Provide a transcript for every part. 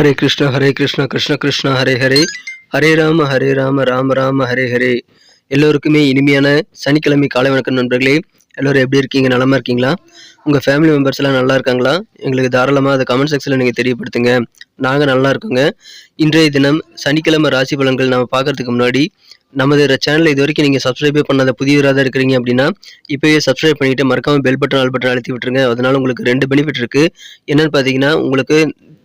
ஹரே கிருஷ்ணா ஹரே கிருஷ்ணா கிருஷ்ண கிருஷ்ணா ஹரே ஹரே. ஹரே ராம ஹரே ராம ராம ராம ஹரே ஹரே. எல்லோருக்குமே இனிமையான சனிக்கிழமை காலை வணக்கம் நண்பர்களே. எல்லோரும் எப்படி இருக்கீங்க? நலமாக இருக்கீங்களா? உங்கள் ஃபேமிலி மெம்பர்ஸ் எல்லாம் நல்லா இருக்காங்களா? எங்களுக்கு தாராளமாக அதை கமெண்ட் செக்ஷனில் நீங்கள் தெரியப்படுத்துங்க. நாங்கள் நல்லா இருக்கோங்க. இன்றைய தினம் சனிக்கிழமை ராசி பலன்கள் நம்ம பார்க்கறதுக்கு முன்னாடி நமது சேனலை இது வரைக்கும் நீங்கள் சப்ஸ்கிரைபே பண்ணாத புதியவராக தான் இருக்கிறீங்க அப்படின்னா இப்போயே சப்ஸ்கிரைப் பண்ணிவிட்டு மறக்காமல் பெல் பட்டன் ஆல் பட்டன் அழுத்தி விட்டுருங்க. அதனால் உங்களுக்கு ரெண்டு பெனிஃபிட் இருக்குது என்னென்னு பார்த்தீங்கன்னா உங்களுக்கு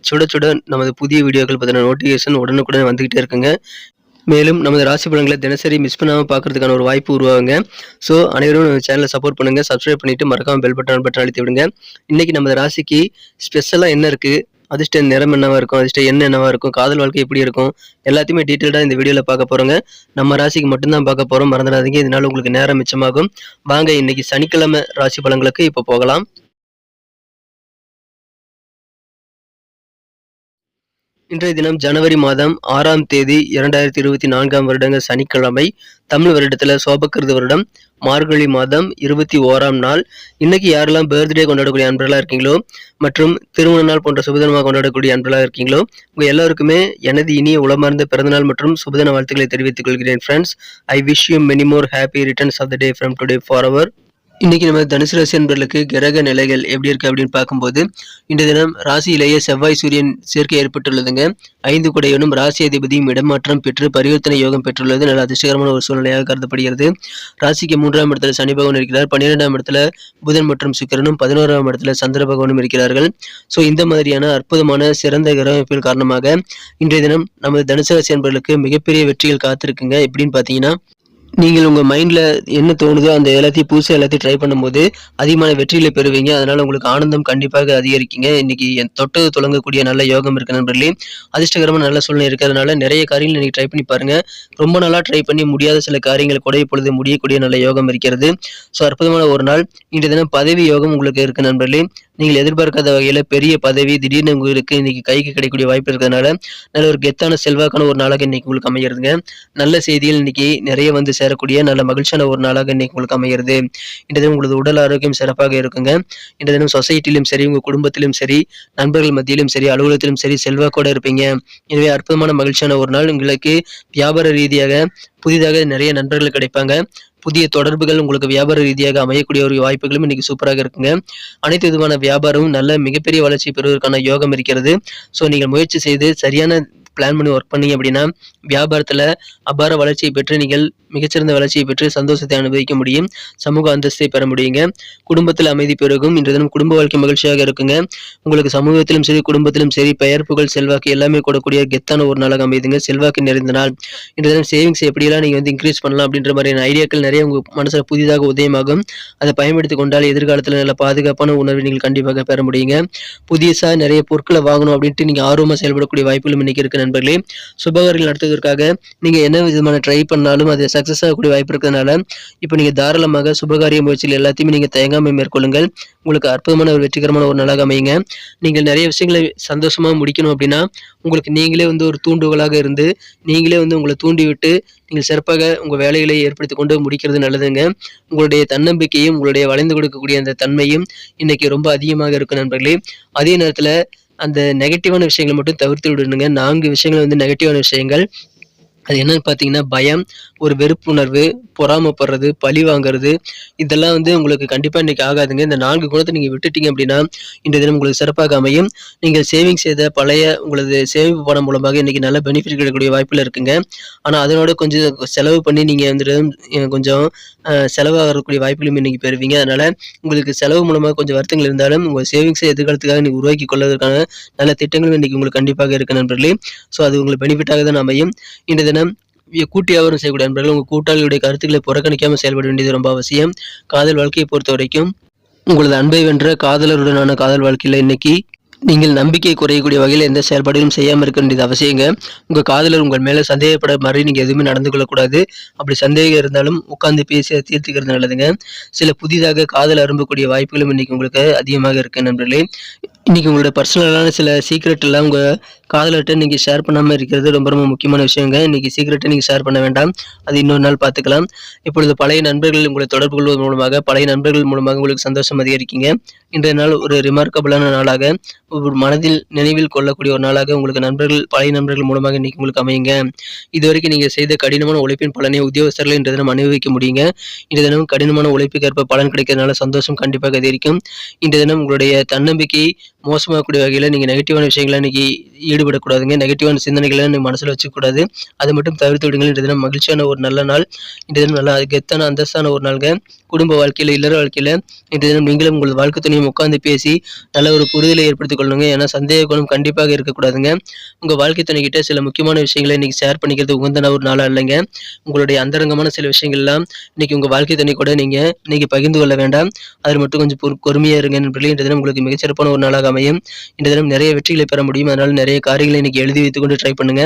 சுட சுட நமது புதிய வீடியோக்கள் பற்றின நோட்டிஃபிகேஷன் உடனுக்குடன் வந்துகிட்டே இருக்குங்க. மேலும் நமது ராசி பலன்களை தினசரி மிஸ் பண்ணாமல் பார்க்கறதுக்கான ஒரு வாய்ப்பு உருவாகுங்க. ஸோ அனைவரும் நம்ம சேனலை சப்போர்ட் பண்ணுங்கள் சப்ஸ்கிரைப் பண்ணிட்டு மறக்காமல் பெல் பட்டன் பட்டன் அழுத்தி விடுங்க. இன்றைக்கி நமது ராசிக்கு ஸ்பெஷலாக என்ன இருக்குது அதிர்ஷ்ட நிறம் என்னவா இருக்கும்? அதிர்ஷ்ட எண்ணம் என்னவா இருக்கும்? காதல் வாழ்க்கை எப்படி இருக்கும்? எல்லாத்தையுமே டீட்டெயில்டாக இந்த வீடியோவில் பார்க்க போகிறோங்க நம்ம ராசிக்கு மட்டும்தான் பார்க்க போகிறோம் மறந்துடாதீங்க. இதனால உங்களுக்கு நேரம் மிச்சமாகும். வாங்க இன்னைக்கு சனிக்கிழமை ராசி பலன்களுக்கு இப்போ போகலாம். இன்றைய தினம் ஜனவரி மாதம் ஆறாம் தேதி இரண்டாயிரத்தி இருபத்தி நான்காம் வருடங்க சனிக்கிழமை தமிழ் வருடத்தில் சோபக்கிருது வருடம் மார்கழி மாதம் இருபத்தி ஓராம் நாள். இன்னைக்கு யாரெல்லாம் பர்த்டே கொண்டாடக்கூடிய அன்பர்களாக இருக்கீங்களோ மற்றும் திருமண நாள் போன்ற சுபதினமாக கொண்டாடக்கூடிய அன்பர்களாக இருக்கீங்களோ உங்கள் எல்லாருக்குமே எனது இனிய உளமார்ந்த பிறந்தநாள் மற்றும் சுபதின வாழ்த்துக்களை தெரிவித்துக் கொள்கிறேன் friends I wish you many more happy returns of the day from today for our இன்னைக்கு நம்ம தனுசு ராசி அன்பர்களுக்கு கிரக நிலைகள் எப்படி இருக்கு அப்படின்னு பார்க்கும்போது இந்த தினம் ராசியிலேயே செவ்வாய் சூரியன் சேர்க்கை ஏற்பட்டுள்ளதுங்க. ஐந்து குடையனும் ராசி அதிபதியும் இடமாற்றம் பெற்று பரிவர்த்தனை யோகம் பெற்றுள்ளது. நல்ல அதிர்ஷ்டகரமான ஒரு சூழ்நிலையாக கருதப்படுகிறது. ராசிக்கு மூன்றாம் இடத்துல சனி பகவான் இருக்கிறார். பன்னிரெண்டாம் இடத்துல புதன் மற்றும் சுக்கரனும் பதினோராம் இடத்துல சந்திர பகவானும் இருக்கிறார்கள். ஸோ இந்த மாதிரியான அற்புதமான சிறந்த கிரகமைப்பின் காரணமாக இன்றைய தினம் நமது தனுசு ராசி அன்பர்களுக்கு மிகப்பெரிய வெற்றிகள் காத்திருக்குங்க. எப்படின்னு பார்த்தீங்கன்னா நீங்கள் உங்கள் மைண்டில் என்ன தோணுதோ அந்த எல்லாத்தையும் புதுசாக எல்லாத்தையும் ட்ரை பண்ணும்போது அதிகமான வெற்றியில் பெறுவீங்க. அதனால் உங்களுக்கு ஆனந்தம் கண்டிப்பாக அதிகரிக்குங்க. இன்னைக்கு என் தொட்டது தொடங்கக்கூடிய நல்ல யோகம் இருக்கு நண்பர்களே. அதிர்ஷ்டகரமான நல்ல சூழ்நிலை இருக்கிறதுனால நிறைய காரியங்கள் இன்றைக்கி ட்ரை பண்ணி பாருங்க. ரொம்ப நாளாக ட்ரை பண்ணி முடியாத சில காரியங்கள் கூட இப்பொழுது முடியக்கூடிய நல்ல யோகம் இருக்கிறது. ஸோ அற்புதமான ஒரு நாள். இன்றைய தினம் பதவி யோகம் உங்களுக்கு இருக்கு நண்பர்களே. நீங்கள் எதிர்பார்க்காத வகையில் பெரிய பதவி திடீர்னு உங்களுக்கு இன்னைக்கு கைக்கு கிடைக்கக்கூடிய வாய்ப்பு இருக்கிறதுனால நல்ல ஒரு கெத்தான செல்வாக்கான ஒரு நாளாக இன்னைக்கு உங்களுக்கு அமைகிறதுங்க நல்ல செய்திகள் இன்னைக்கு நிறைய வந்து சேரக்கூடிய நல்ல மகிழ்ச்சியான ஒரு நாளாக இன்னைக்கு உங்களுக்கு அமைகிறது இன்றைய தினம் உங்களது உடல் ஆரோக்கியம் சிறப்பாக இருக்குங்க. இன்றைய தினம் சொசைட்டிலும் சரி உங்கள் குடும்பத்திலும் சரி நண்பர்கள் மத்தியிலும் சரி அலுவலகத்திலும் சரி செல்வாக்கோட இருப்பீங்க. எனவே அற்புதமான மகிழ்ச்சியான ஒரு நாள் உங்களுக்கு வியாபார ரீதியாக புதிதாக நிறைய நண்பர்கள் கிடைப்பாங்க. புதிய தொடர்புகள் உங்களுக்கு வியாபார ரீதியாக அமையக்கூடிய ஒரு வாய்ப்புகளும் இன்னைக்கு சூப்பராக இருக்குங்க. அனைத்து விதமான வியாபாரமும் நல்ல மிகப்பெரிய வளர்ச்சி பெறுவதற்கான யோகம் இருக்கிறது. ஸோ நீங்கள் முயற்சி செய்து சரியான பிளான் பண்ணி ஒர்க் பண்ணீங்க அப்படின்னா வியாபாரத்தில் அபார வளர்ச்சியை பெற்று நீங்கள் மிகச்சிறந்த வளர்ச்சியை பெற்று சந்தோஷத்தை அனுபவிக்க முடியும். சமூக அந்தஸ்தை பெற முடியுங்க. குடும்பத்தில் அமைதி பெருகும். இன்று தினம் குடும்ப வாழ்க்கை மகிழ்ச்சியாக இருக்குங்க. உங்களுக்கு சமூகத்திலும் சரி குடும்பத்திலும் சரி பெயர் புகழ் செல்வாக்கு எல்லாமே கூடக்கூடிய கெத்தான ஒரு நாளாக அமைதுங்க செல்வாக்கு நிறைந்த நாள். இன்று தினம் சேவிங்ஸ் எப்படியெல்லாம் நீங்கள் வந்து இன்க்ரீஸ் பண்ணலாம் அப்படின்ற மாதிரியான ஐடியாக்கள் நிறைய உங்கள் மனசில் புதிதாக உதயமாகும். அதை பயன்படுத்தி கொண்டால் எதிர்காலத்தில் நல்ல பாதுகாப்பான உணர்வை நீங்கள் கண்டிப்பாக பெற முடியுங்க. புதுசாக நிறைய பொருட்களை வாங்கணும் அப்படின்ட்டு நீங்கள் ஆர்வமாக செயல்படக்கூடிய வாய்ப்புகளும் இன்னைக்கு இருக்கு நண்பர்களே சுபகாரிகள் நடத்துவதற்காக நீங்கள் என்ன விதமான ட்ரை பண்ணாலும் அது சக்ஸஸ் ஆகக்கூடிய வாய்ப்பு இருக்கிறதுனால இப்போ நீங்கள் தாராளமாக சுபகாரிய முயற்சிகள் எல்லாத்தையுமே நீங்கள் தயங்காமல் மேற்கொள்ளுங்கள். உங்களுக்கு அற்புதமான ஒரு வெற்றிகரமான ஒரு நாளாக அமையுங்க. நீங்கள் நிறைய விஷயங்களை சந்தோஷமாக முடிக்கணும் அப்படின்னா உங்களுக்கு நீங்களே வந்து ஒரு தூண்டுகோலாக இருந்து நீங்களே வந்து உங்களை தூண்டிவிட்டு நீங்கள் சிறப்பாக உங்கள் வேலைகளை ஏற்படுத்தி கொண்டு முடிக்கிறது நல்லதுங்க. உங்களுடைய தன்னம்பிக்கையும் உங்களுடைய வளைந்து கொடுக்கக்கூடிய அந்த தன்மையும் இன்னைக்கு ரொம்ப அதிகமாக இருக்கும் நண்பர்களே. அதே நேரத்தில் அந்த நெகட்டிவான விஷயங்களை மட்டும் தவிர்த்து விடணுங்க. நான்கு விஷயங்கள் வந்து நெகட்டிவான விஷயங்கள். அது என்னன்னு பார்த்தீங்கன்னா பயம் ஒரு வெறுப்புணர்வு பொறாமப்படுறது பழி வாங்குறது இதெல்லாம் வந்து உங்களுக்கு கண்டிப்பாக இன்றைக்கி ஆகாதுங்க. இந்த நான்கு குணத்தை நீங்கள் விட்டுட்டீங்க அப்படின்னா இன்றைய தினம் உங்களுக்கு சிறப்பாக அமையும். நீங்கள் சேவிங் செய்த பழைய உங்களது சேமிப்பு பணம் மூலமாக இன்றைக்கி நல்ல பெனிஃபிட் கிடைக்கக்கூடிய வாய்ப்பில் இருக்குங்க. ஆனால் அதனோட கொஞ்சம் செலவு பண்ணி நீங்கள் வந்துட்டு கொஞ்சம் செலவாகக்கூடிய வாய்ப்புகளும் இன்றைக்கி பெறுவீங்க. அதனால் உங்களுக்கு செலவு மூலமாக கொஞ்சம் வருத்தங்கள் இருந்தாலும் உங்கள் சேவிங்ஸை எதிர்காலத்துக்காக நீங்கள் உருவாக்கி கொள்வதற்கான நல்ல திட்டங்களும் இன்றைக்கி உங்களுக்கு கண்டிப்பாக இருக்கு நண்பர்களே. ஸோ அது உங்களுக்கு பெனிஃபிட்டாக தான் அமையும். இன்றைய என கூட்டு வியாபாரம் செய்யக்கூடிய நண்பர்கள் உங்கள் கூட்டாளியுடைய கருத்துக்களை புறக்கணிக்காமல் செயல்பட வேண்டியது ரொம்ப அவசியம். காதல் வாழ்க்கையை பொறுத்த வரைக்கும் உங்களது அன்பை வென்ற காதலருடனான காதல் வாழ்க்கையில் இன்னைக்கு நீங்கள் நம்பிக்கை குறையக்கூடிய வகையில் எந்த செயல்பாடுகளும் செய்யாமல் இருக்க வேண்டியது அவசியங்க. உங்கள் காதலர் உங்கள் மேலே சந்தேகப்பட மாதிரி நீங்கள் எதுவுமே நடந்து கொள்ளக்கூடாது. அப்படி சந்தேகம் இருந்தாலும் உட்காந்து பேசி தீர்த்துக்கிறது நல்லதுங்க. சில புதிதாக காதல் அரும்பக்கூடிய வாய்ப்புகளும் இன்றைக்கி உங்களுக்கு அதிகமாக இருக்கு நண்பர்களே. இன்னைக்கு உங்களோட பர்சனலான சில சீக்ரெட் எல்லாம் உங்கள் காதலர்கிட்ட நீங்கள் ஷேர் பண்ணாமல் இருக்கிறது ரொம்ப ரொம்ப முக்கியமான விஷயங்க. இன்றைக்கி சீக்கிரட்டை நீங்கள் ஷேர் பண்ண வேண்டாம். அது இன்னொரு நாள் பார்த்துக்கலாம். இப்பொழுது பழைய நண்பர்கள் உங்களை தொடர்பு கொள்வதன் மூலமாக பழைய நண்பர்கள் மூலமாக உங்களுக்கு சந்தோஷம் அதிகரிக்கீங்க. இன்றைய நாள் ஒரு ரிமார்க்கபிளான நாளாக. மனதில் நினைவில் கொள்ளக்கூடிய ஒரு நாளாக உங்களுக்கு நண்பர்கள் பழைய நண்பர்கள் மூலமாக இன்னைக்கு உங்களுக்கு அமையுங்க. இதுவரைக்கும் நீங்கள் செய்த கடினமான உழைப்பின் பலனை உத்தியோகஸ்தர்கள் இன்று தினம் அனுபவிக்க முடியுங்க. இன்று தினம் கடினமான உழைப்புக்கேற்ப பலன் கிடைக்கிறதுனால சந்தோஷம் கண்டிப்பாக அதிகரிக்கும். இன்று தினம் உங்களுடைய தன்னம்பிக்கை மோசமாகக்கூடிய வகையில் நீங்கள் நெகட்டிவான விஷயங்களை இன்னைக்கு ஈடுபடக்கூடாதுங்க. நெகட்டிவான சிந்தனைகளை நீங்கள் மனசில் வச்சுக்கூடாது அதை மட்டும் தவிர்த்து விடுங்கள். இன்று தினம் மகிழ்ச்சியான ஒரு நல்ல நாள். இன்று தினம் நல்லா கெத்தான அந்தஸ்தான ஒரு நாளுங்க. குடும்ப வாழ்க்கையில் இல்லற வாழ்க்கையில் இன்று தினம் நீங்களும் உங்கள் வாழ்க்கை துணையும் உட்காந்து பேசி நல்ல ஒரு புரிதலை ஏற்படுத்தி ஏற்படுத்திக் கொள்ளுங்க. ஏன்னா சந்தேக குணம் கண்டிப்பாக இருக்கக்கூடாதுங்க. உங்கள் வாழ்க்கை துணைக்கிட்ட சில முக்கியமான விஷயங்களை இன்னைக்கு ஷேர் பண்ணிக்கிறது உகந்த ஒரு நாளாக இல்லைங்க. உங்களுடைய அந்தரங்கமான சில விஷயங்கள்லாம் இன்னைக்கு உங்கள் வாழ்க்கை துணை கூட நீங்கள் இன்னைக்கு பகிர்ந்து கொள்ள வேண்டாம். அதில் மட்டும் கொஞ்சம் பொறு பொறுமையாக இருங்க. நண்பர்களே இன்று தினம் உங்களுக்கு மிகச்சிறப்பான ஒரு நாளாக அமையும். இன்று தினம் நிறைய வெற்றிகளை பெற முடியும். அதனால் நிறைய காரியங்களை இன்னைக்கு எழுதி வைத்துக்கொண்டு ட்ரை பண்ணுங்க.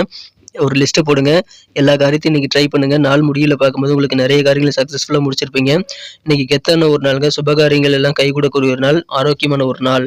ஒரு லிஸ்ட்டை போடுங்க. எல்லா காரியத்தையும் இன்னைக்கு ட்ரை பண்ணுங்க. நாள் முடியல பார்க்கும்போது உங்களுக்கு நிறைய காரியங்களை சக்ஸஸ்ஃபுல்லாக முடிச்சிருப்பீங்க. இன்னைக்கு கெத்தான ஒரு நாளுங்க. சுபகாரியங்கள் எல்லாம் கைகூடக்கூடிய ஒரு நாள். ஆரோக்கியமான ஒரு நாள்.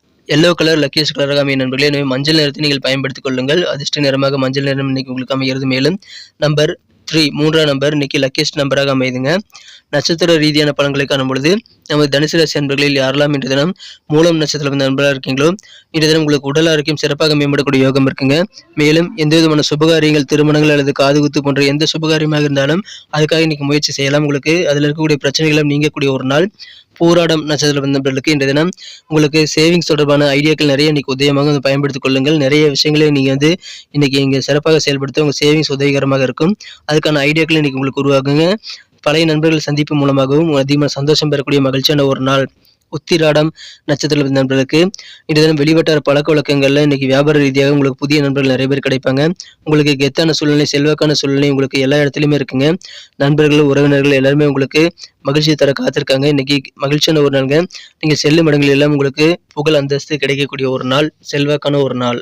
எல்லோ கலர் லக்கியஸ்ட் கலராக அமையும் நண்பர்களே. எனவே மஞ்சள் நிறத்தை நீங்கள் பயன்படுத்திக் கொள்ளுங்கள். அதிர்ஷ்ட நிறமாக மஞ்சள் நிறம் இன்னைக்கு உங்களுக்கு அமைகிறது. மேலும் நம்பர் த்ரீ மூன்றாம் நம்பர் இன்னைக்கு லக்கியஸ்ட் நம்பராக அமையுதுங்க. நட்சத்திர ரீதியான பலன்களை காணும் பொழுது நமது தனுசு ராசி நண்பர்களில் யாரெல்லாம் இன்று தினம் மூலம் நட்சத்திரம் நண்பராக இருக்கீங்களோ இன்று தினம் உங்களுக்கு உடல் ஆரோக்கியம் சிறப்பாக மேம்படக்கூடிய யோகம் இருக்குங்க. மேலும் எந்த விதமான சுபகாரியங்கள் திருமணங்கள் அல்லது காதுகுத்து போன்ற எந்த சுபகாரியமாக இருந்தாலும் அதுக்காக இன்னைக்கு முயற்சி செய்யலாம். உங்களுக்கு அதில் இருக்கக்கூடிய பிரச்சனைகளும் நீங்கக்கூடிய ஒரு நாள். போராடம் நட்சத்திரம் நண்பர்களுக்கு இந்த தினம் உங்களுக்கு சேவிங்ஸ் தொடர்பான ஐடியாக்கள் நிறைய இன்னைக்கு உதயமாக வந்து பயன்படுத்திக் கொள்ளுங்கள். நிறைய விஷயங்களை நீங்கள் வந்து இன்னைக்கு இங்கே சிறப்பாக செயல்படுத்த உங்கள் சேவிங்ஸ் உதவிகரமாக இருக்கும். அதுக்கான ஐடியாக்கள் இன்னைக்கு உங்களுக்கு உருவாகுங்க பழைய நண்பர்கள் சந்திப்பு மூலமாகவும் அதிகமாக சந்தோஷம் பெறக்கூடிய மகிழ்ச்சியான ஒரு நாள் உத்திராடம் நட்சத்திர நண்பர்களுக்கு. இன்று தினம் வெளிவட்டார பழக்க வழக்கங்களில் இன்னைக்கு வியாபார ரீதியாக உங்களுக்கு புதிய நண்பர்கள் நிறைய பேர் கிடைப்பாங்க. உங்களுக்கு கெத்தான சூழ்நிலை செல்வாக்கான சூழ்நிலை உங்களுக்கு எல்லா இடத்துலையுமே இருக்குங்க. நண்பர்கள் உறவினர்கள் எல்லாருமே உங்களுக்கு மகிழ்ச்சியை தர காத்திருக்காங்க. இன்னைக்கு மகிழ்ச்சியான ஒரு நாளுங்க. நீங்கள் செல்லும் இடங்கள் எல்லாம் உங்களுக்கு புகழ் அந்தஸ்து கிடைக்கக்கூடிய ஒரு நாள் செல்வாக்கான ஒரு நாள்.